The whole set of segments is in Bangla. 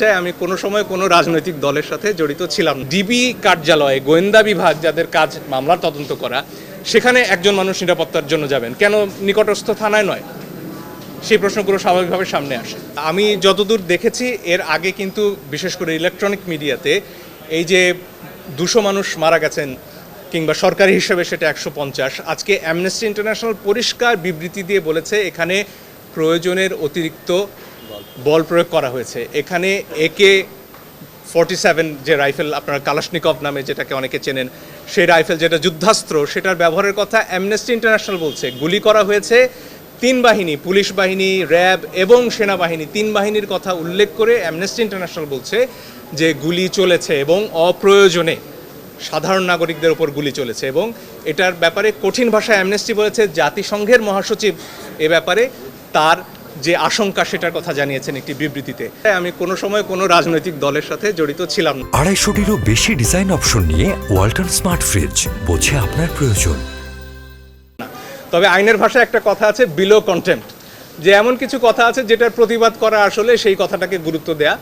আমি কোনো সময় কোনো রাজনৈতিক দলের সাথে জড়িত ছিলাম ডিবি কার্যালয়ে গোয়েন্দা বিভাগ যাদের কাজ মামলার তদন্ত করা, সেখানে একজন মানুষ নিরাপত্তার জন্য যাবেন। কেন নিকটস্থ থানায় নয়? সেই প্রশ্নগুলো স্বাভাবিকভাবে সামনে আসে। আমি যতদূর দেখেছি, এর আগে কিন্তু বিশেষ করে ইলেকট্রনিক মিডিয়াতে এই যে দুশো মানুষ মারা গেছেন কিংবা সরকারি হিসেবে সেটা একশো পঞ্চাশ, আজকে অ্যামনেস্টি ইন্টারন্যাশনাল পরিষ্কার বিবৃতি দিয়ে বলেছে, এখানে প্রয়োজনের অতিরিক্ত বল প্রয়োগ করা হয়েছে। এখানে একে ফর্টি সেভেন যে রাইফেল, আপনার কালাশনিকভ নামে যেটাকে অনেকে চেনেন, সেই রাইফেল যেটা যুদ্ধাস্ত্র, সেটার ব্যবহারের কথা অ্যামনেস্টি ইন্টারন্যাশনাল বলছে। গুলি করা হয়েছে তিন বাহিনী, পুলিশ বাহিনী, র্যাব এবং সেনাবাহিনী। তিন বাহিনীর কথা উল্লেখ করে অ্যামনেস্টি ইন্টারন্যাশনাল বলছে যে গুলি চলেছে এবং অপ্রয়োজনে সাধারণ নাগরিকদের উপর গুলি চলেছে এবং এটার ব্যাপারে কঠিন ভাষায় অ্যামনেস্টি বলেছে। জাতিসংঘের মহাসচিব এ ব্যাপারে তার যে আশঙ্কা সেটার কথা জানিয়েছেন একটি বিবৃতিতে। আমি কোনো সময় কোনো রাজনৈতিক দলের সাথে জড়িত ছিলাম না। আড়াইশোটিরও বেশি ডিজাইন অপশন নিয়ে ওয়ালটন স্মার্ট ফ্রিজ বোঝে আপনার প্রয়োজন। তবে আইনের ভাষায় একটা কথা আছে বিলো কন্টেম্পট যে এমন কিছু কথা আছে যেটার প্রতিবাদ করা আসলে সেই কথাটাকে গুরুত্ব দেয়া।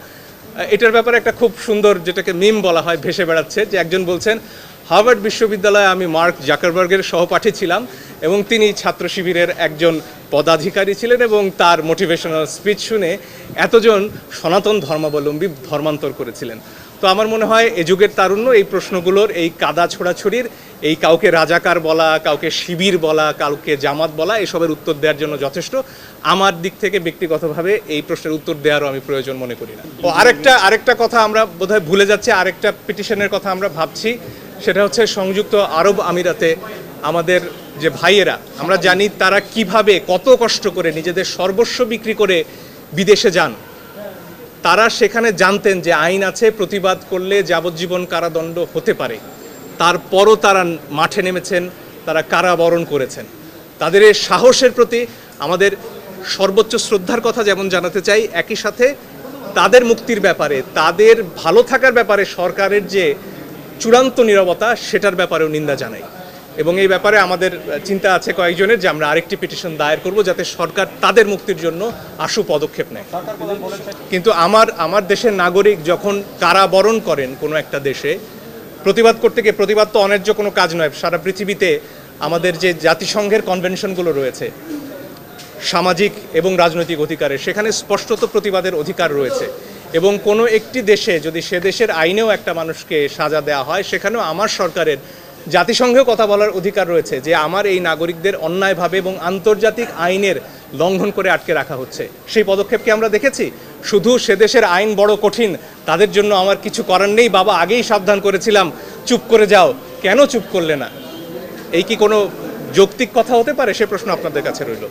এটার ব্যাপারে একটা খুব সুন্দর যেটাকে মিম বলা হয় ভেসে বেড়াচ্ছে যে একজন বলছেন হার্ভার্ড বিশ্ববিদ্যালয়ে আমি মার্ক জাকারবার্গের সহপাঠী ছিলাম এবং তিনি ছাত্র শিবিরের একজন পদাধিকারী ছিলেন এবং তার মোটিভেশনাল স্পিচ শুনে এতজন সনাতন ধর্মাবলম্বী ধর্মান্তর করেছিলেন। তো আমার মনে হয় এ যুগের তারুণ্য, এই প্রশ্নগুলোর, এই কাদা ছোড়াছড়ির, এই কাউকে রাজাকার বলা, কাউকে শিবির বলা, কাউকে জামাত বলা, এসবের উত্তর দেওয়ার জন্য যথেষ্ট। আমার দিক থেকে ব্যক্তিগতভাবে এই প্রশ্নের উত্তর দেওয়ারও আমি প্রয়োজন মনে করি না। ও আরেকটা আরেকটা কথা আমরা বোধহয় ভুলে যাচ্ছি, আরেকটা পিটিশনের কথা আমরা ভাবছি। সেটা হচ্ছে সংযুক্ত আরব আমিরাতে আমাদের যে ভাইয়েরা, আমরা জানি তারা কীভাবে কত কষ্ট করে নিজেদের সর্বস্ব বিক্রি করে বিদেশে যান। তারা সেখানে জানতেন যে আইন আছে, প্রতিবাদ করলে যাবজ্জীবন কারাদণ্ড হতে পারে। তারপরও তারা মাঠে নেমেছেন, তারা কারাবরণ করেছেন। তাদের এই সাহসের প্রতি আমাদের সর্বোচ্চ শ্রদ্ধার কথা যেমন জানাতে চাই, একই সাথে তাদের মুক্তির ব্যাপারে, তাদের ভালো থাকার ব্যাপারে সরকারের যে চূড়ান্ত নিরবতা, সেটার ব্যাপারেও নিন্দা জানাই। এবং এই ব্যাপারে আমাদের চিন্তা আছে কয়েকজনের যে আমরা আরেকটি পিটিশন দায়ের করব যাতে সরকার তাদের মুক্তির জন্য আশু পদক্ষেপ নেয়। কিন্তু আমার আমার দেশের নাগরিক যখন কারাবরণ করেন কোনো একটা দেশে, প্রতিবাদ করতে গিয়ে, প্রতিবাদ তো অন্যায্য কোনো কাজ নয়, সারা পৃথিবীতে আমাদের যে জাতিসংঘের কনভেনশনগুলো রয়েছে, সামাজিক এবং রাজনৈতিক অধিকারের, সেখানে স্পষ্টত প্রতিবাদের অধিকার রয়েছে। এবং কোনো একটি দেশে যদি সে দেশের আইনেও একটা মানুষকে সাজা দেওয়া হয়, সেখানেও আমার সরকারের জাতিসংঘেও কথা বলার অধিকার রয়েছে যে আমার এই নাগরিকদের অন্যায়ভাবে এবং আন্তর্জাতিক আইনের লঙ্ঘন করে আটকে রাখা হচ্ছে। সেই পদক্ষেপকে আমরা দেখেছি? শুধু সে দেশের আইন বড় কঠিন, তাদের জন্য আমার কিছু করার নেই। বাবা, আগেই সাবধান করেছিলাম। চুপ করে যাও। কেন চুপ করলে না? এই কি কোনো যৌক্তিক কথা হতে পারে? সে প্রশ্ন আপনাদের কাছে রইল।